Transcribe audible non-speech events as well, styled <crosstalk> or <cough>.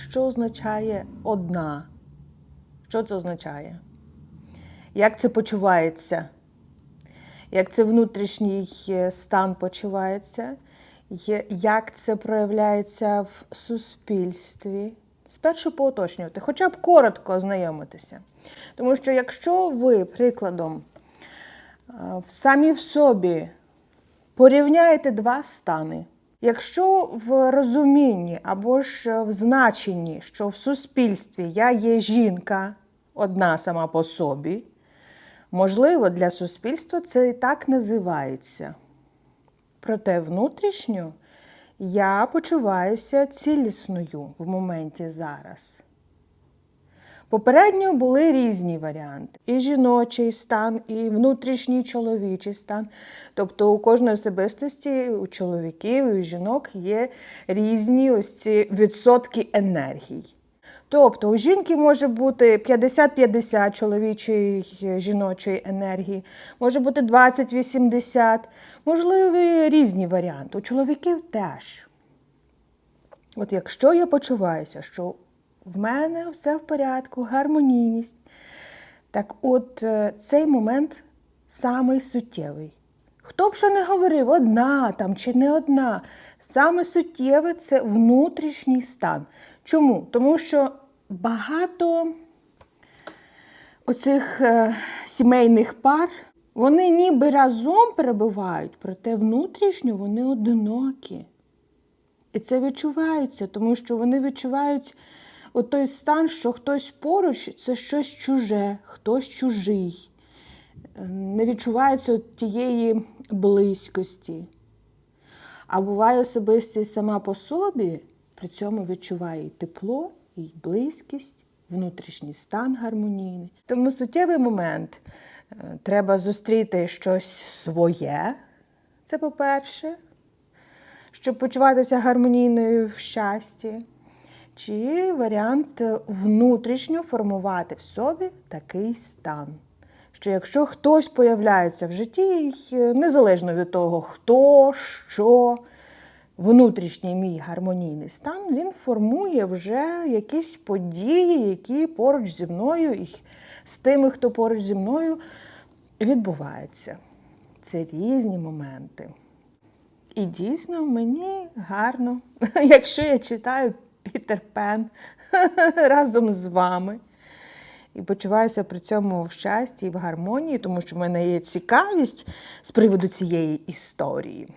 що означає одна? Що це означає? Як це почувається? Як це внутрішній е, стан почувається? Як це проявляється в суспільстві? Спершу поуточнювати, хоча б коротко ознайомитися. Тому що якщо ви, прикладом, е, самі в собі порівняєте два стани, якщо в розумінні або ж в значенні, що в суспільстві я є жінка одна сама по собі, можливо, для суспільства це і так називається. Проте внутрішньо я почуваюся цілісною в моменті зараз. Попередньо були різні варіанти: і жіночий стан, і внутрішній чоловічий стан. Тобто у кожної особистості, у чоловіків і у жінок є різні ось ці відсотки енергій. Тобто у жінки може бути 50-50 чоловічої жіночої енергії, може бути 20-80, можливі різні варіанти. У чоловіків теж. От якщо я почуваюся, що в мене все в порядку, гармонійність, так от е, цей момент самий суттєвий. Хто б що не говорив, одна там чи не одна. Саме суттєве це внутрішній стан. Чому? Тому що багато оцих е, сімейних пар, вони ніби разом перебувають, проте внутрішньо вони одинокі. І це відчувається, тому що вони відчувають от той стан, що хтось поруч це щось чуже, хтось чужий. Е, Не відчувається тієї близькості. А буває особистість сама по собі, при цьому відчуває і тепло, і близькість, внутрішній стан гармонійний. Тому суттєвий момент е, треба зустріти щось своє, це по-перше, щоб почуватися гармонійною в щасті, чи варіант е, внутрішньо формувати в собі такий стан. Що якщо хтось появляється в житті, е, незалежно від того, хто, що, внутрішній мій гармонійний стан, він формує вже якісь події, які поруч зі мною і з тими, хто поруч зі мною відбуваються. Це різні моменти. І дійсно мені гарно, <laughs> якщо я читаю Пітер Пен <laughs> разом з вами. І почуваюся при цьому в щасті і в гармонії, тому що в мене є цікавість з приводу цієї історії.